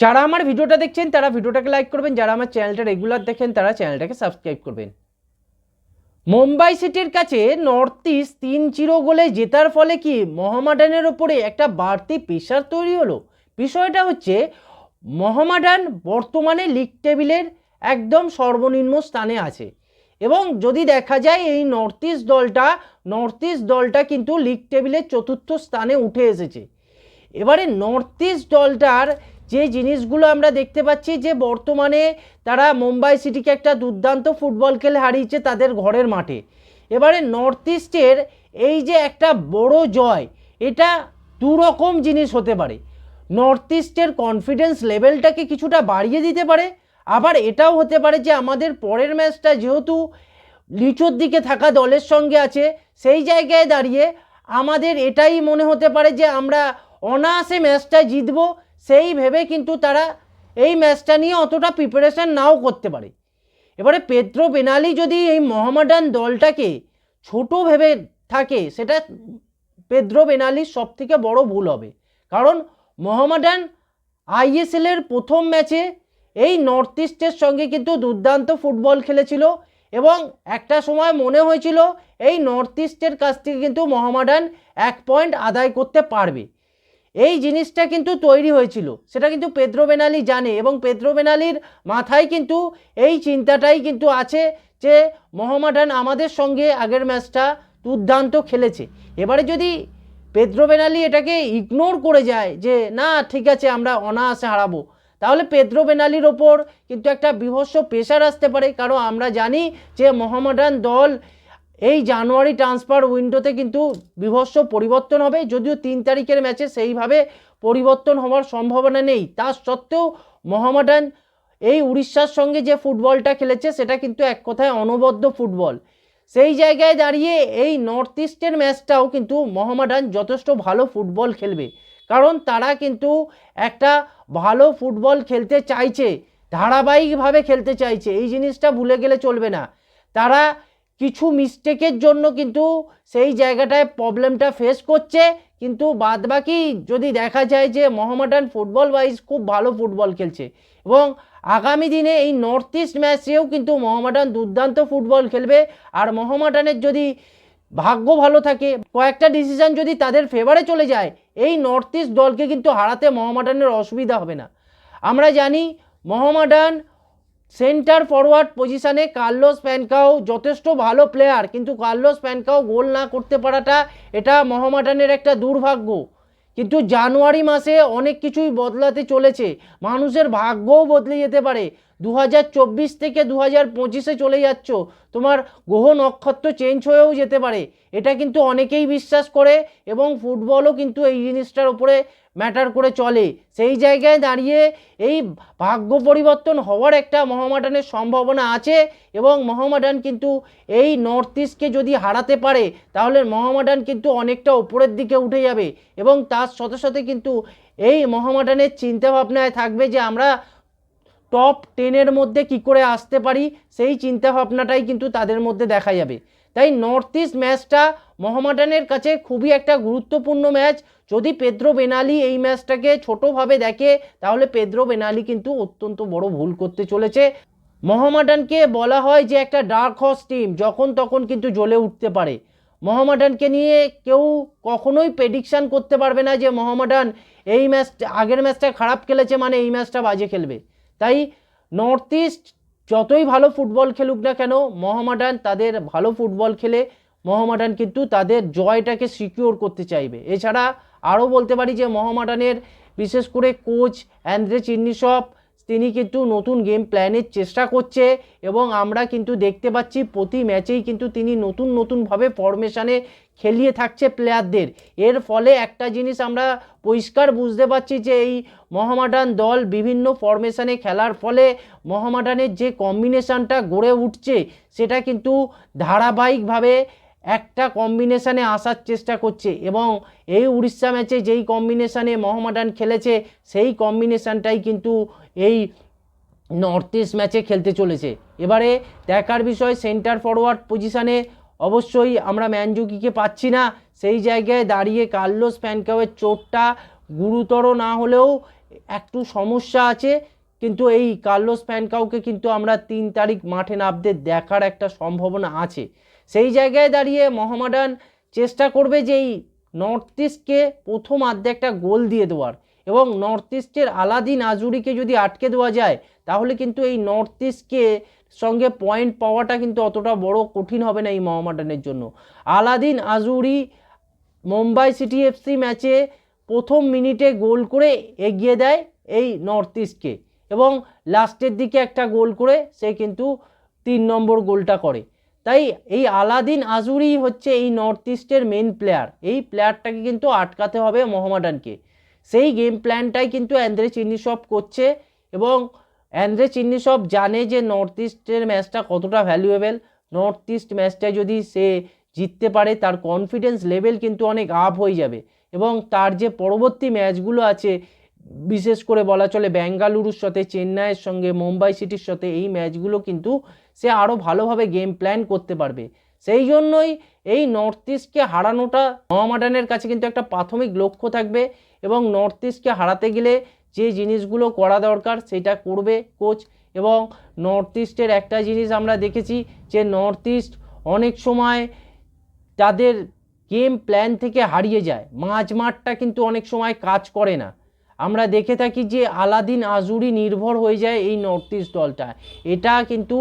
যারা আমার ভিডিওটা দেখছেন, তারা ভিডিওটাকে লাইক করবেন। যারা আমার চ্যানেলটা রেগুলার দেখেন, তারা চ্যানেলটাকে সাবস্ক্রাইব করবেন। মুম্বাই সিটির কাছে নর্থ ইস্ট তিন চিরো গোলে জেতার ফলে কি মোহামেডানের ওপরে একটা বাড়তি প্রেশার তৈরি হলো? বিষয়টা হচ্ছে, মোহামেডান বর্তমানে লিগ টেবিলের একদম সর্বনিম্ন স্থানে আছে। এবং যদি দেখা যায়, এই নর্থ ইস্ট দলটা নর্থ ইস্ট দলটা কিন্তু লিগ টেবিলের চতুর্থ স্থানে উঠে এসেছে। এবারে নর্থ ইস্ট দলটার যে জিনিসগুলো আমরা দেখতে পাচ্ছি যে বর্তমানে তারা মুম্বাই সিটিকে একটা দুর্দান্ত ফুটবল খেলে হারিয়েছে তাদের ঘরের মাঠে। এবারে নর্থ ইস্টের এই যে একটা বড় জয়, এটা দুরকম জিনিস হতে পারে। নর্থ ইস্টের কনফিডেন্স লেভেলটাকে কিছুটা বাড়িয়ে দিতে পারে। আবার এটাও হতে পারে যে আমাদের পরের ম্যাচটা যেহেতু নিচুর দিকে থাকা দলের সঙ্গে আছে, সেই জায়গায় দাঁড়িয়ে আমাদের এটাই মনে হতে পারে যে আমরা অনায়াসে ম্যাচটা জিতবো। সেই ভেবে কিন্তু তারা এই ম্যাচটা নিয়ে অতটা প্রিপারেশন নাও করতে পারে। এবারে পেদ্রো বেনালি যদি এই মোহামেডান দলটাকে ছোট ভেবে থাকে, সেটা পেদ্রো বেনালির সব থেকে বড় ভুল হবে। কারণ মোহামেডান আইএসএলের প্রথম ম্যাচে এই নর্থ ইস্টের সঙ্গে কিন্তু দুর্দান্ত ফুটবল খেলেছিল এবং একটা সময় মনে হয়েছিল এই নর্থ ইস্টের কাছ থেকে কিন্তু মোহামেডান এক পয়েন্ট আদায় করতে পারবে। এই জিনিসটা কিন্তু তৈরি হয়েছিল। সেটা কিন্তু পেদ্রো বেনালি জানে এবং পেদ্রো বেনালির মাথায় কিন্তু এই চিন্তাটাই কিন্তু আছে যে মোহামেডান আমাদের সঙ্গে আগের ম্যাচটা দুর্দান্ত খেলেছে। এবারে যদি পেদ্রো বেনালি এটাকে ইগনোর করে যায় যে, না, ঠিক আছে, আমরা অনায়াসে হারাবো। তাহলে পেদ্রো বেনালির ওপর কিন্তু একটা বিভৎস প্রেশার আসতে পারে। কারণ আমরা জানি যে মোহামেডান দল এই জানুয়ারি ট্রান্সফার উইন্ডোতে কিন্তু বিভৎস পরিবর্তন হবে, যদিও তিন তারিখের ম্যাচে সেইভাবে পরিবর্তন হওয়ার সম্ভাবনা নেই। তা সত্ত্বেও মোহামেডান এই উড়িষ্যার সঙ্গে যে ফুটবলটা খেলেছে, সেটা কিন্তু এক কথায় অনবদ্য ফুটবল। সেই জায়গায় দাঁড়িয়ে এই নর্থ ইস্টের ম্যাচটাও কিন্তু মোহামেডান যথেষ্ট ভালো ফুটবল খেলবে। কারণ তারা কিন্তু একটা ভালো ফুটবল খেলতে চাইছে, ধারাবাহিকভাবে খেলতে চাইছে। এই জিনিসটা ভুলে গেলে চলবে না। তারা কিছু মিস্টেকের জন্য কিন্তু সেই জায়গাটায় প্রবলেমটা ফেস করছে। কিন্তু বাদবাকি যদি দেখা যায় যে মোহামেডান ফুটবল ওয়াইজ খুব ভালো ফুটবল খেলছে এবং আগামী দিনে এই নর্থ ইস্ট ম্যাচেও কিন্তু মোহামেডান দুর্দান্ত ফুটবল খেলবে। আর মোহামেডানের যদি ভাগ্য ভালো থাকে, কয়েকটা ডিসিশন যদি তাদের ফেভারে চলে যায়, এই নর্থ ইস্ট দলকে কিন্তু হারাতে মোহামেডানের অসুবিধা হবে না। আমরা জানি মোহামেডান সেন্টার ফরওয়ার্ড পজিশানে কার্লোস প্যানকাও যথেষ্ট ভালো প্লেয়ার, কিন্তু কার্লোস প্যানকাও গোল না করতে পারাটা এটা মোহামেডানের একটা দুর্ভাগ্য। কিন্তু জানুয়ারি মাসে অনেক কিছুই বদলাতে চলেছে, মানুষের ভাগ্যও বদলে যেতে পারে। দু হাজার চব্বিশ থেকে দু হাজার পঁচিশে চলে যাচ্ছ, তোমার গ্রহ নক্ষত্র চেঞ্জ হয়েও যেতে পারে। এটা কিন্তু অনেকেই বিশ্বাস করে এবং ফুটবলও কিন্তু এই জিনিসটার উপরে ম্যাটার করে চলে। সেই জায়গায় দাঁড়িয়ে এই ভাগ্য পরিবর্তন হওয়ার একটা মহামাডানের সম্ভাবনা আছে এবং মহামাডান কিন্তু এই নর্থ ইস্টকে যদি হারাতে পারে, তাহলে মহামাডান কিন্তু অনেকটা উপরের দিকে উঠে যাবে এবং তার সাথে সাথে কিন্তু এই মহামাডানের চিন্তাভাবনায় থাকবে যে আমরা টপ টেনের মধ্যে কি করে আসতে পারি, সেই চিন্তাভাবনাটাই কিন্তু তাদের মধ্যে দেখা যাবে। তাই নর্থ ইস্ট ম্যাচটা মহামাডানের কাছে খুবই একটা গুরুত্বপূর্ণ ম্যাচ যদি পেদ্রো বেনালি এই ম্যাচটাকে ছোটোভাবে দেখে, তাহলে পেদ্রো বেনালি কিন্তু অত্যন্ত বড় ভুল করতে চলেছে। মোহামেডানকে বলা হয় যে একটা ডার্ক হর্স টিম, যখন তখন কিন্তু জ্বলে উঠতে পারে। মোহামেডানকে নিয়ে কেউ কখনোই প্রেডিকশান করতে পারবে না যে মোহামেডান এই ম্যাচ, আগের ম্যাচটা খারাপ খেলেছে মানে এই ম্যাচটা বাজে খেলবে। তাই নর্থ ইস্ট যতই ভালো ফুটবল খেলুক না কেন, মোহামেডান তাদের ভালো ফুটবল খেলে মোহামেডান কিন্তু তাদের জয়টাকে সিকিওর করতে চাইবে। এছাড়া আরও বলতে পারি যে মোহামেডানের বিশেষ করে কোচ অ্যান্দ্রে চিন্নিসপ তিনি কিন্তু নতুন গেম প্ল্যানের চেষ্টা করছে এবং আমরা কিন্তু দেখতে পাচ্ছি প্রতি ম্যাচেই কিন্তু তিনি নতুন নতুনভাবে ফরমেশানে খেলিয়ে থাকছে প্লেয়ারদের এর ফলে একটা জিনিস আমরা পরিষ্কার বুঝতে পারছি যে এই মহামাডান দল বিভিন্ন ফরমেশানে খেলার ফলে মহামাডানের যে কম্বিনেশানটা গড়ে উঠছে, সেটা কিন্তু ধারাবাহিকভাবে একটা কম্বিনেশানে আসার চেষ্টা করছে এবং এই উড়িষ্যা ম্যাচে যেই কম্বিনেশানে মোহামেডান খেলেছে, সেই কম্বিনেশানটাই কিন্তু এই নর্থ ইস্ট ম্যাচে খেলতে চলেছে। এবারে দেখার বিষয় সেন্টার ফরওয়ার্ড পজিশানে অবশ্যই আমরা ম্যানজুকিকে পাচ্ছি না। সেই জায়গায় দাঁড়িয়ে কার্লোস প্যানকাওয়ের চোটটা গুরুতর না হলেও একটু সমস্যা আছে। কিন্তু এই কার্লোস ফ্যানকাউকে কিন্তু আমরা তিন তারিখ মাঠে নামতে দেখার একটা সম্ভাবনা আছে। সেই জায়গায় দাঁড়িয়ে মোহামেডান চেষ্টা করবে যে এই নর্থ ইস্টকে প্রথম আর্ধে একটা গোল দিয়ে দেওয়ার এবং নর্থ ইস্টের আলাদিন আজুরিকে যদি আটকে দেওয়া যায়, তাহলে কিন্তু এই নর্থ ইস্টকে সঙ্গে পয়েন্ট পাওয়াটা কিন্তু অতটা বড় কঠিন হবে না এই মোহামেডানের জন্য। Alaaeddine Ajaraie Mumbai City FC ম্যাচে প্রথম মিনিটে গোল করে এগিয়ে দেয় এই নর্থ ইস্টকে। এবং লাস্টের দিকে একটা গোল করে সে কিন্তু তিন নম্বর গোলটা করে। তাই এই আলাদিন আজুরি হচ্ছে এই নর্থ ইস্টের মেন প্লেয়ার এই প্লেয়ারটাকে কিন্তু আটকাতে হবে মোহামেডানকে সেই গেম প্ল্যানটাই কিন্তু অ্যান্দ্রে চিনিসব করছে এবং অ্যান্দ্রে চিনিসব জানে যে নর্থ ইস্টের ম্যাচটা কতটা ভ্যালুয়েবল নর্থ ইস্ট ম্যাচটায় যদি সে জিততে পারে, তার কনফিডেন্স লেভেল কিন্তু অনেক আপ হয়ে যাবে। এবং তার যে পরবর্তী ম্যাচগুলো আছে বিশেষ করে বলা চলে বেঙ্গালুরুর সাথে, চেন্নাইয়ের সঙ্গে, মুম্বাই সিটির সাথে এই ম্যাচগুলো কিন্তু সে আরও ভালোভাবে গেম প্ল্যান করতে পারবে। সেই জন্যই এই নর্থ ইস্টকে হারানোটা মোহামেডানের কাছে কিন্তু একটা প্রাথমিক লক্ষ্য থাকবে এবং নর্থ ইস্টকে হারাতে গেলে যে জিনিসগুলো করা দরকার সেটা করবে কোচ এবং নর্থ ইস্টের একটা জিনিস আমরা দেখেছি যে নর্থ ইস্ট অনেক সময় তাদের গেম প্ল্যান থেকে হারিয়ে যায়। মাঝ মাঠটা কিন্তু অনেক সময় কাজ করে না। আমরা দেখে থাকি যে আলাদিন আজুরি নির্ভর হয়ে যায় এই নর্থ ইস্ট দলটা এটা কিন্তু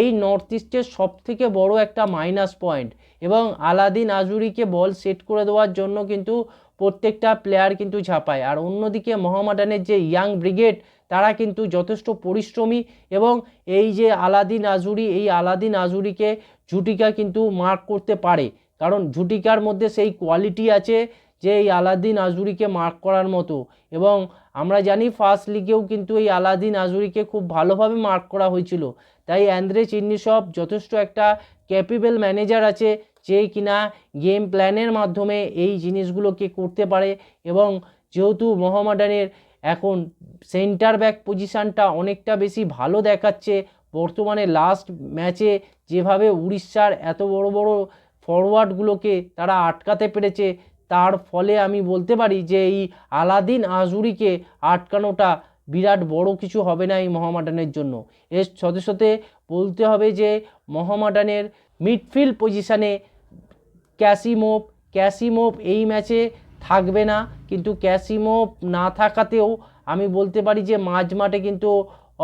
এই নর্থ ইস্টের সব থেকে বড় একটা মাইনাস পয়েন্ট এবং আলাদিন আজুরিকে বল সেট করে দেওয়ার জন্য কিন্তু প্রত্যেকটা প্লেয়ার কিন্তু ঝাঁপায়। আর অন্যদিকে মোহামেডানের যে ইয়াং ব্রিগেড তারা কিন্তু যথেষ্ট পরিশ্রমী এবং এই যে আলাদিন আজুরি, এই আলাদিন আজুরিকে ঝুটিকা কিন্তু মার্ক করতে পারে। কারণ ঝুটিকার মধ্যে সেই কোয়ালিটি আছে যে এই আলাদিন আজুরিকে মার্ক করার মতো। এবং আমরা জানি ফার্স্ট লিগেও কিন্তু এই আলাদিন আজুরিকে খুব ভালোভাবে মার্ক করা হয়েছিল। তাই অ্যান্দ্রে চিন্নিসব যথেষ্ট একটা ক্যাপেবল ম্যানেজার আছে, যে কিনা গেম প্ল্যানের মাধ্যমে এই জিনিসগুলোকে করতে পারে। এবং যেহেতু মোহামেডানের এখন সেন্টার ব্যাক পজিশানটা অনেকটা বেশি ভালো দেখাচ্ছে, বর্তমানে লাস্ট ম্যাচে যেভাবে উড়িষ্যার এত বড় বড় ফরওয়ার্ডগুলোকে তারা আটকাতে পেরেছে তার ফলে আমি বলতে পারি যে এই আলাদিন আজুরিকে আটকানোটা বিরাট বড় কিছু হবে না এই মহামাডানের জন্য। এর সাথে সাথে বলতে হবে যে মহামাডানের মিডফিল্ড পজিশানে ক্যাসিমোভ ক্যাসিমোভ এই ম্যাচে থাকবে না। কিন্তু ক্যাসিমোভ না থাকাতেও আমি বলতে পারি যে মাঝ মাঠে কিন্তু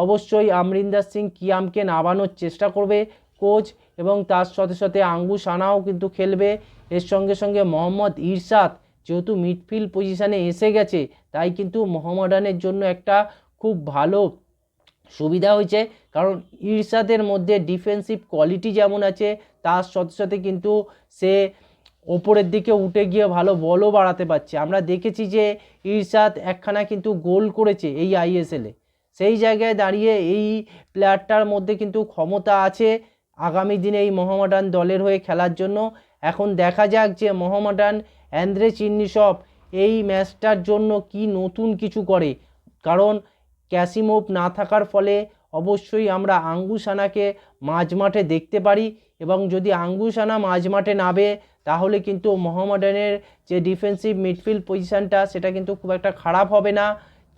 অবশ্যই আমরিন্দার সিং কিয়ামকে নামানোর চেষ্টা করবে। কোচ এবং তার সাথে সাথে আঙ্গু সানাও কিন্তু খেলবে। এর সঙ্গে সঙ্গে মোহাম্মদ ইরশাদ, যেহেতু মিডফিল্ড পজিশানে এসে গেছে, তাই কিন্তু মোহামেডানের জন্য একটা খুব ভালো সুবিধা হয়েছে। কারণ ইরশাদের মধ্যে ডিফেন্সিভ কোয়ালিটি যেমন আছে, তার সাথে সাথে কিন্তু সে ওপরের দিকে উঠে গিয়ে ভালো বলও বাড়াতে পারছে। আমরা দেখেছি যে ইরশাদ একখানা কিন্তু গোল করেছে এই আইএসএলে সেই জায়গায় দাঁড়িয়ে এই প্লেয়ারটার মধ্যে কিন্তু ক্ষমতা আছে। আগামী দিনে এই মোহামেডান দলের হয়ে খেলার জন্য এখন দেখা যাক যে মোহামেডান অ্যান্দ্রে চিন্নিসব এই ম্যাচটার জন্য কি নতুন কিছু করে। কারণ ক্যাসিমোভ না থাকার ফলে অবশ্যই আমরা আঙ্গুসানাকে মাঝ মাঠে দেখতে পারি এবং যদি আঙ্গুসানা মাঝ মাঠে নামে, তাহলে কিন্তু মোহামেডানের যে ডিফেন্সিভ মিডফিল্ড পজিশানটা, সেটা কিন্তু খুব একটা খারাপ হবে না।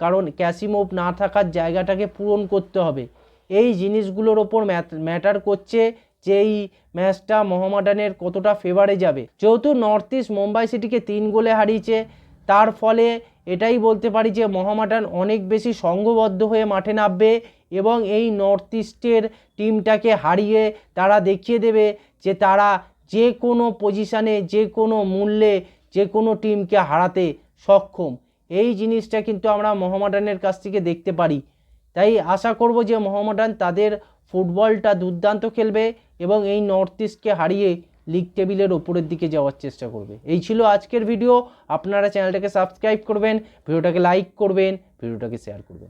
কারণ ক্যাসিমোভ না থাকার জায়গাটাকে পূরণ করতে হবে। এই জিনিসগুলোর ওপর ম্যাটার করছে যে এই ম্যাচটা মোহামেডানের কতটা ফেভারে যাবে। যেহেতু নর্থ ইস্ট মুম্বাই সিটিকে তিন গোলে হারিয়েছে, তার ফলে এটাই বলতে পারি যে মোহামেডান অনেক বেশি সংঘবদ্ধ হয়ে মাঠে নামবে এবং এই নর্থ ইস্টের টিমটাকে হারিয়ে তারা দেখিয়ে দেবে যে তারা যে কোনো পজিশানে যে কোনো মূল্যে, যে কোনো টিমকে হারাতে সক্ষম। এই জিনিসটা কিন্তু আমরা মোহামেডানের কাছ থেকে দেখতে পারি। তাই আশা করব যে মোহামডান তাদের ফুটবলটা দুর্দান্ত খেলবে এবং এই নর্থ ইস্টকে হারিয়ে লিগ টেবিলের ওপরের দিকে যাওয়ার চেষ্টা করবে। এই ছিল আজকের ভিডিও আপনারা চ্যানেলটাকে সাবস্ক্রাইব করবেন ভিডিওটাকে লাইক করবেন ভিডিওটাকে শেয়ার করবেন।